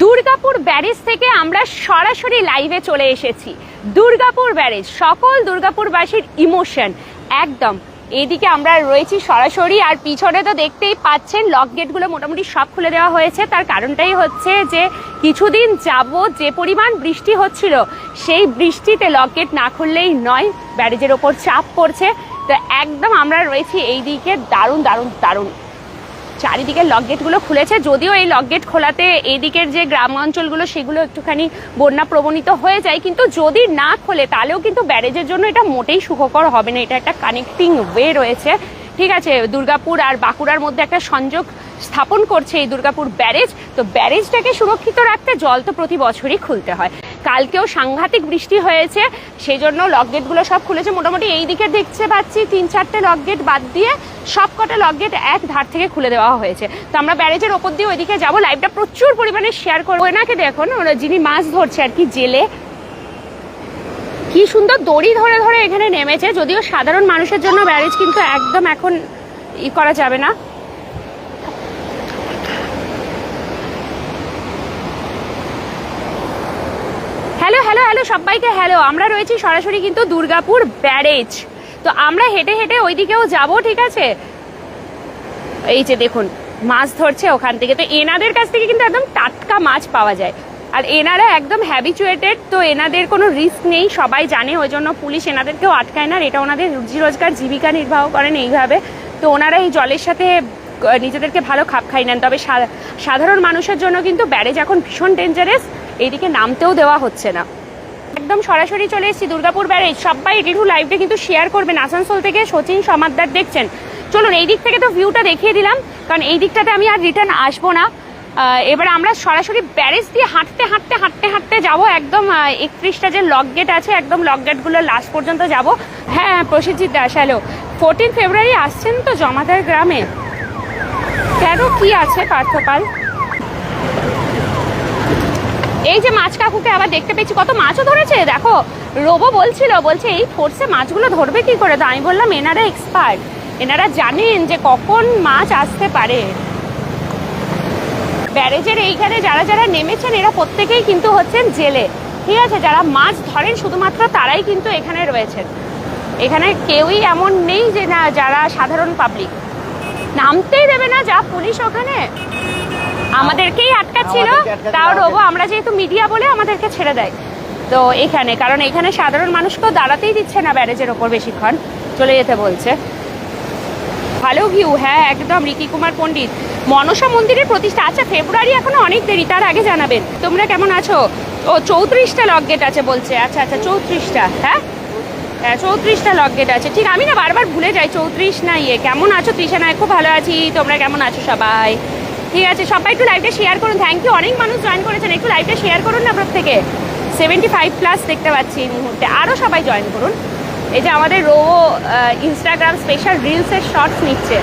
Durgapur barrage থেকে আমরা সরাসরি লাইভে চলে এসেছি। দুর্গাপুর ব্যারেজ, সকল দুর্গাপুরবাসীর ইমোশন একদম এইদিকে আমরা রয়েছি সরাসরি, আর পিছনে তো দেখতেই পাচ্ছেন লক গেটগুলো মোটামুটি সব খুলে দেওয়া হয়েছে। তার কারণটাই হচ্ছে যে, কিছুদিন যাবত যে পরিমাণ বৃষ্টি হচ্ছিল, সেই বৃষ্টিতে লক গেট না খুললেই নয়, ব্যারেজের ওপর চাপ পড়ছে। তো একদম আমরা রয়েছি এই দিকে দারুণ দারুণ দারুণ। চারিদিকে লক গেটগুলো খুলেছে। যদিও এই লক গেট খোলাতে এদিকের যে গ্রাম অঞ্চলগুলো, সেগুলো একটুখানি বন্যা প্রবণিত হয়ে যায়। কিন্তু যদি না খোলে, তাহলেও কিন্তু ব্যারেজের জন্য এটা মোটেই সুখকর হবে না। এটা একটা কানেক্টিং ওয়ে রয়েছে। ঠিক আছে, দুর্গাপুর আর বাঁকুড়ার মধ্যে একটা সংযোগ স্থাপন করছে এই দুর্গাপুর ব্যারেজ। তো ব্যারেজটাকে সুরক্ষিত রাখতে জল তো প্রতি বছরই খুলতে হয়। কালকেও সাংঘাতিক বৃষ্টি হয়েছে সেই জন্য লকগেটগুলো সব খুলেছে। মোটামুটি এই দিকে দেখতে পাচ্ছি তিন চারটে লকগেট বাদ দিয়ে সব কটা লক গেট এক ধার থেকে খুলে দেওয়া হয়েছে। তো আমরা ব্যারেজের ওপর দিয়ে ওইদিকে যাব। লাইভটা প্রচুর পরিমাণে শেয়ার করব। এনাকে দেখুন ওরা যিনি মাছ ধরছে আর কি জেলে। কি সুন্দর দড়ি ধরে ধরে এখানে নেমেছে। যদিও সাধারণ মানুষের জন্য ব্যারেজ কিন্তু একদম এখন ই করা যাবে না। হ্যালো সবাইকে হ্যালো আমরা রয়েছি সরাসরি কিন্তু দুর্গাপুর ব্যারেজ। তো আমরা হেঁটে হেঁটে ওইদিকেও যাব, ঠিক আছে? এই যে দেখুন, মাছ ধরছে ওখান থেকে। তো এনাদের কাছ থেকে কিন্তু একদম টাটকা মাছ পাওয়া যায়। আর এনারা একদম হ্যাবিচুয়েটেড তো এনাদের কোনো রিস্ক নেই, সবাই জানে, ওই জন্য পুলিশ এনাদেরকেও আটকায় না এটা ওনাদের রুজি রোজগার, জীবিকা নির্বাহ করেন এইভাবে। তো ওনারা এই জলের সাথে নিজেদেরকে ভালো খাপ খাই নেন। তবে সাধারণ মানুষের জন্য কিন্তু ব্যারেজ এখন ভীষণ ডেঞ্জারাস এইদিকে নামতেও দেওয়া হচ্ছে না। একদম সরাসরি চলে এসেছি দুর্গাপুর ব্যারেজ। সবাই একটু লাইভটা কিন্তু শেয়ার করবেন। আসানসোল থেকে সচিন সমাদ্দার দেখছেন। চলুন, এই দিক থেকে তো ভিউটা দেখিয়ে দিলাম, কারণ এই দিকটাতে আমি আর রিটার্ন আসব না। এবার আমরা সরাসরি ব্যারেজ দিয়ে হাঁটতে হাঁটতে হাঁটতে হাঁটতে যাব। একদম একত্রিশটা যে লক গেট আছে, একদম লক গেটগুলো লাস্ট পর্যন্ত যাব। হ্যাঁ Prosenjit Das hello fourteen February আসছেন তো জমাদার গ্রামে? কেন কি আছে পার্থপাল? এই যে মাছ কাকুকে আবার দেখতে পেয়েছি, কত মাছও ধরেছে, দেখো। রোবো বলছিল, বলছে, এই ফোর্সে মাছগুলো ধরবে কি করে? তো আমি বললাম, এনারা এক্সপার্ট এনারা জানেন যে কখন মাছ আসতে পারে। ব্যারেজের এইখানে যারা যারা নেমেছেন, এরা প্রত্যেকেই কিন্তু হচ্ছেন জেলে। ঠিক আছে, যারা মাছ ধরেন, শুধুমাত্র তারাই কিন্তু এখানে রয়েছেন। এখানে কেউই এমন নেই যে না, যারা সাধারণ পাবলিক নামতেই দেবে না যা পুলিশ ওখানে। আমাদেরকেই আটকাচ্ছিল। তাও রোবো আমরা যেহেতু মিডিয়া বলে আমাদেরকে ছেড়ে দেয়। তো এখানে কারণ এখানে সাধারণ মানুষকেও দাঁড়াতেই দিচ্ছে না ব্যারেজের ওপর বেশিক্ষণ। চলে যেতে বলছে। ভালো ভিউ হ্যাঁ একদম। রিকি কুমার পণ্ডিত। মনসা মন্দিরের প্রতিষ্ঠা আচ্ছা ফেব্রুয়ারি এখনও অনেক দেরি তার আগে জানাবেন। তোমরা কেমন আছো? ও চৌত্রিশটা লক গেট আছে বলছে। আচ্ছা আচ্ছা চৌত্রিশটা হ্যাঁ? হ্যাঁ চৌত্রিশটা লক গেট আছে। ঠিক আমি না বারবার ভুলে যাই চৌত্রিশ না ইয়ে কেমন আছো তৃষা নায়ক? খুব ভালো আছি। তোমরা কেমন আছো সবাই? ঠিক আছে, সবাই একটু লাইভটা শেয়ার করুন। থ্যাংক ইউ অনেক মানুষ জয়েন করেছেন। একটু লাইভটা শেয়ার করুন না প্রত্যেকে সেভেন্টি ফাইভ প্লাস দেখতে পাচ্ছি এই মুহূর্তে। আরও সবাই জয়েন করুন। এই যে আমাদের রো ইনস্টাগ্রাম স্পেশাল রিলসের শর্টস নিচ্ছে।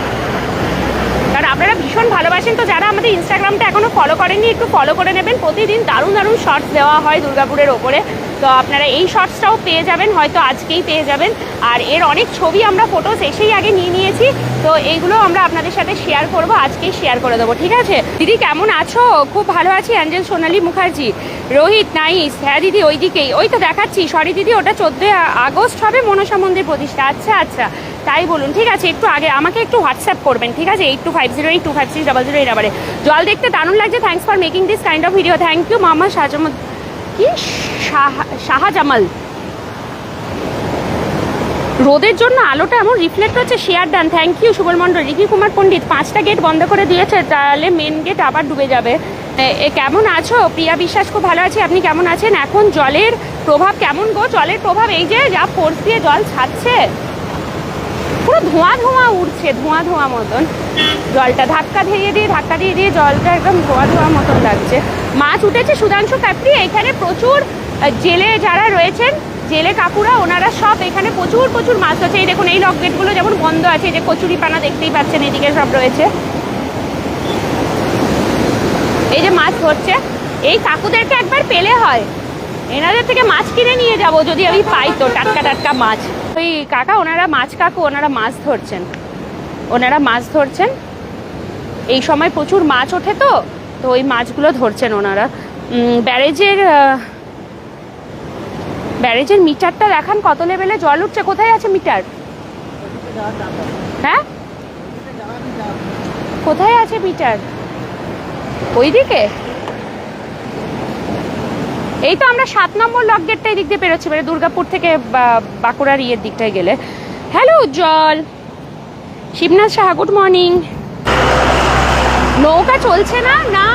কারণ আপনারা ভীষণ ভালোবাসেন, তো যারা আমাদের ইনস্টাগ্রামটা এখনও ফলো করেননি, একটু ফলো করে নেবেন। প্রতিদিন দারুণ দারুণ শর্টস দেওয়া হয় দুর্গাপুরের ওপরে। তো আপনারা এই শর্টসটাও পেয়ে যাবেন, হয়তো আজকেই পেয়ে যাবেন। আর এর অনেক ছবি আমরা ফটোস এসেই আগে নিয়ে নিয়েছি, তো এইগুলো আমরা আপনাদের সাথে শেয়ার করব, আজকেই শেয়ার করে দেবো, ঠিক আছে? দিদি, কেমন আছো? খুব ভালো আছি, অ্যাঞ্জেল সোনালী মুখার্জি। রোহিত, নাইস। হ্যাঁ দিদি, ওইদিকেই। ওই তো দেখাচ্ছি সরি দিদি, ওটা চোদ্দোই আগস্ট হবে মনসা মন্দির প্রতিষ্ঠা। আচ্ছা আচ্ছা। তাই বলুন, ঠিক আছে, একটু আগে আমাকে একটু হোয়াটসঅ্যাপ করবেন, ঠিক আছে? Eight two five zero, eight two five six double zero এই নাম্বারে। জল দেখতে দারুণ লাগছে thanks for making this kind of video thank you Mohammad শাহজামদ কি? শাহ- শাহজামাল। রোদের জন্য আলোটা এমন রিফ্লেক্ট হচ্ছে share done thank you Subal Mondal, Ricky Kumar Pandit, পাঁচটা গেট বন্ধ করে দিয়েছে, তাহলে মেন গেট আবার ডুবে যাবে। কেমন আছো? প্রিয়া বিশ্বাস খুব ভালো আছি, আপনি কেমন আছেন? এখন জলের প্রভাব কেমন গো? জলের প্রভাব, এই যে যা ফোর্স দিয়ে জল ছাড়ছে ধোঁয়া ধোঁয়া উঠছে, ধোঁয়া ধোঁয়া মতন। জলটা ধাক্কা দিয়ে দিয়ে, ধাক্কা দিয়ে দিয়ে জলটা একদম ধোঁয়া ধোঁয়া মতন লাগছে। মাছ উঠেছে সুধাংশু কাপড়ি এখানে প্রচুর জেলে যারা রয়েছেন, জেলে কাকুরা, ওনারা সব এখানে প্রচুর প্রচুর মাছ আছে এই দেখুন, এই লক গেটগুলো যেমন বন্ধ আছে, এই যে কচুরি পানা দেখতেই পাচ্ছেন, এদিকে সব রয়েছে। এই যে মাছ ধরছে, এই কাকুদেরকে একবার পেলে হয়। এনাদের থেকে মাছ কিনে নিয়ে যাব, যদি আমি পাই তো, টাটকা টাটকা মাছ। ওই কাকা, ওনারা মাছ কাকু, ওনারা মাছ ধরছেন। ওনারা মাছ ধরছেন। এই সময় প্রচুর মাছ ওঠে তো তো ওই মাছগুলো ধরছেন ওনারা। ব্যারেজের ব্যারেজের মিটারটা দেখান, কত লেভেলে জল উঠছে, কোথায় আছে মিটার? হ্যাঁ? কোথায় আছে মিটার? ওইদিকে? এই তো আমরা সাত নম্বর লক গেটটা দিক দিয়ে মানে দুর্গাপুর থেকে বাঁকুড়ার ইয়ের দিকটায় গেলে। Hello Ujjwal. Shibnath Saha good morning নৌকা চলছে না? না।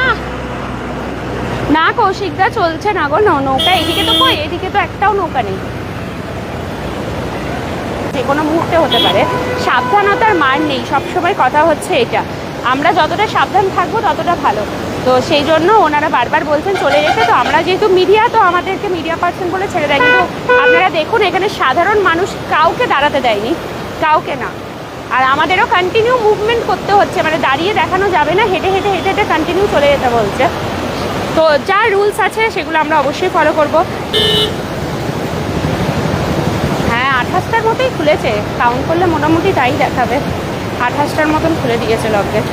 না কৌশিকদা চলছে না গো নৌকা এদিকে তো কই? এদিকে তো একটাও নৌকা নেই। যে কোনো মুহূর্তে হতে পারে। সাবধানতার মান নেই, সবসময় কথা হচ্ছে এটা। আমরা যতটা সাবধান থাকব, ততটা ভালো। তো সেই জন্য ওনারা বারবার বলছেন চলে যেতে। তো আমরা যেহেতু মিডিয়া, তো আমাদেরকে মিডিয়া পার্সন বলে ছেড়ে দেয় কিন্তু আপনারা দেখুন, এখানে সাধারণ মানুষ কাউকে দাঁড়াতে দেয়নি, কাউকে না। আর আমাদেরও কন্টিনিউ মুভমেন্ট করতে হচ্ছে মানে দাঁড়িয়ে দেখানো যাবে না, হেঁটে হেঁটে হেঁটে হেঁটে কন্টিনিউ চলে যেতে বলছে। তো যা রুলস আছে, সেগুলো আমরা অবশ্যই ফলো করব। হ্যাঁ আঠাশটার মতোই খুলেছে। কাউন্ট করলে মোটামুটি তাই দেখাবে। আঠাশটার মতন খুলে দিয়েছে লকগেট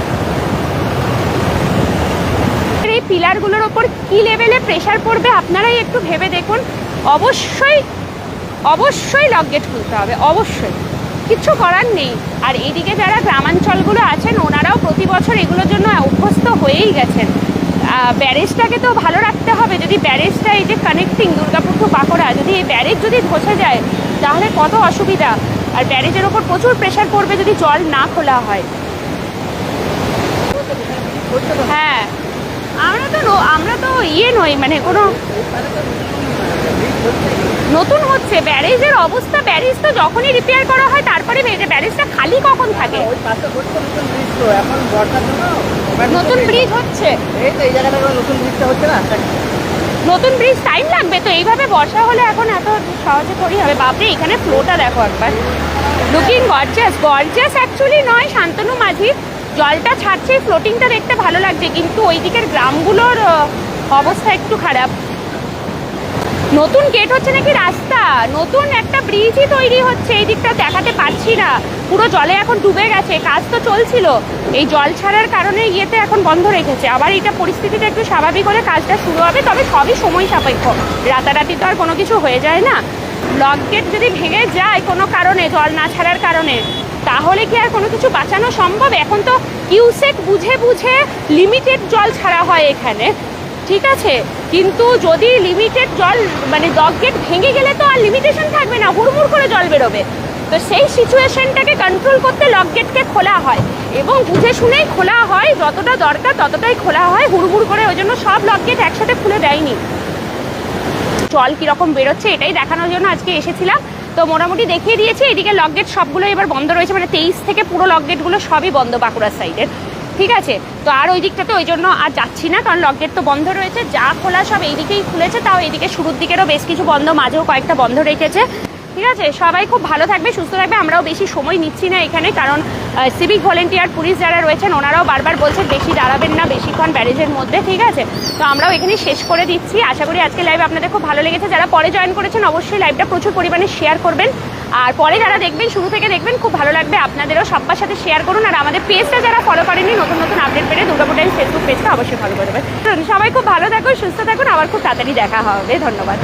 পিলারগুলোর ওপর কি লেভেলে প্রেশার পড়বে আপনারাই একটু ভেবে দেখুন। অবশ্যই অবশ্যই লকগেট খুলতে হবে, অবশ্যই। কিচ্ছু করার নেই। আর এইদিকে যারা গ্রামাঞ্চলগুলো আছেন, ওনারাও প্রতি বছর এগুলোর জন্য অভ্যস্ত হয়েই গেছেন। ব্যারেজটাকে তো ভালো রাখতে হবে। যদি ব্যারেজটা এই যে কানেক্টিং দুর্গাপুর টু বাঁকুড়া, যদি এই ব্যারেজ যদি ধসে যায়, তাহলে কত অসুবিধা। আর ব্যারেজের ওপর প্রচুর প্রেশার পড়বে যদি জল না খোলা হয়। হ্যাঁ। আমরা তো আমরা তো ইয়ে নই মানে কোনো নতুন হচ্ছে। ব্যারেজের অবস্থা ব্যারেজ তো যখনই রিপেয়ার করা হয় তারপরে ব্যারেজটা খালি কখন থাকে? নতুন ব্রিজ হচ্ছে। এই তো এই জায়গাটা এবার নতুন ব্রিজটা হচ্ছে না নতুন ব্রিজ টাইম লাগবে তো এইভাবে বর্ষা হলে এখন এত সহজে করি হবে। বাপরে এখানে ফ্লোটা দেখো একবার। লুকিং গর্জাস গর্জাস অ্যাকচুয়ালি নয় শান্তনু মাঝি জলটা ছাড়ছে ফ্লোটিংটা দেখতে ভালো লাগছে, কিন্তু ওই দিকের গ্রামগুলোর অবস্থা একটু খারাপ। নতুন গেট হচ্ছে নাকি রাস্তা? নতুন একটা ব্রিজই তৈরি হচ্ছে, এই দিকটা দেখাতে পারছি না। পুরো জলে এখন ডুবে গেছে, কাজ তো চলছিল। এই জল ছাড়ার কারণে ইয়েতে এখন বন্ধ রেখেছে। আবার এইটা পরিস্থিতিটা একটু স্বাভাবিক হলে কাজটা শুরু হবে, তবে সবই সময় সাপেক্ষ। রাতারাতি তো আর কোনো কিছু হয়ে যায় না। লক গেট যদি ভেঙে যায় কোনো কারণে, জল না ছাড়ার কারণে তাহলে কি আর কোনো কিছু বাঁচানো সম্ভব? এখন তো কিউসেক বুঝে বুঝে লিমিটেড জল ছাড়া হয় এখানে। ঠিক আছে? কিন্তু যদি লিমিটেড জল মানে ডগ গেট ভেঙে গেলে তো আর লিমিটেশন থাকবে না, হুড়মুড় করে জল বেরোবে। তো সেই সিচুয়েশনটাকে কন্ট্রোল করতে লক গেটকে খোলা হয়। এবং বুঝে শুনেই খোলা হয়, যতটা দরকার ততটাই খোলা হয়, হুড়মুড় করে। ওই জন্য সব লক গেট একসাথে খুলে দেয়নি। জল কীরকম বেরোচ্ছে এটাই দেখানোর জন্য আজকে এসেছিলাম। তো মোটামুটি দেখিয়ে দিয়েছি, এদিকে লকগেট সবগুলো এবার বন্ধ রয়েছে মানে তেইশ থেকে পুরো লক গেটগুলো সবই বন্ধ বাঁকুড়ার সাইডের ঠিক আছে? তো আর ওই দিকটাতে ওই জন্য আর যাচ্ছি না, কারণ লকগেট তো বন্ধ রয়েছে, যা খোলা সব এইদিকেই খুলেছে, তাও এইদিকে শুরুর দিকেরও বেশ কিছু বন্ধ, মাঝেও কয়েকটা বন্ধ রেখেছে। ঠিক আছে? সবাই খুব ভালো থাকবে, সুস্থ থাকবে, আমরাও বেশি সময় নিচ্ছি না এখানে, কারণ সিভিক ভলেন্টিয়ার পুলিশ যারা রয়েছেন, ওনারাও বারবার বলছেন বেশি দাঁড়াবেন না, বেশিক্ষণ ব্যারেজের মধ্যে, ঠিক আছে? তো আমরাও এখানে শেষ করে দিচ্ছি। আশা করি আজকে লাইভ আপনাদের খুব ভালো লেগেছে। যারা পরে জয়েন করেছেন, অবশ্যই লাইভটা প্রচুর পরিমাণে শেয়ার করবেন। আর পরে যারা দেখবেন, শুরু থেকে দেখবেন, খুব ভালো লাগবে। আপনাদেরও সবার সাথে শেয়ার করুন। আর আমাদের পেজটা যারা ফলো করেনি নতুন নতুন আপডেট পেলে দুর্গাপুর টাইমস ফেসবুক পেজটা অবশ্যই ফলো করবেন সবাই খুব ভালো থাকুন, সুস্থ থাকুন। আবার খুব তাড়াতাড়ি দেখা হবে। ধন্যবাদ।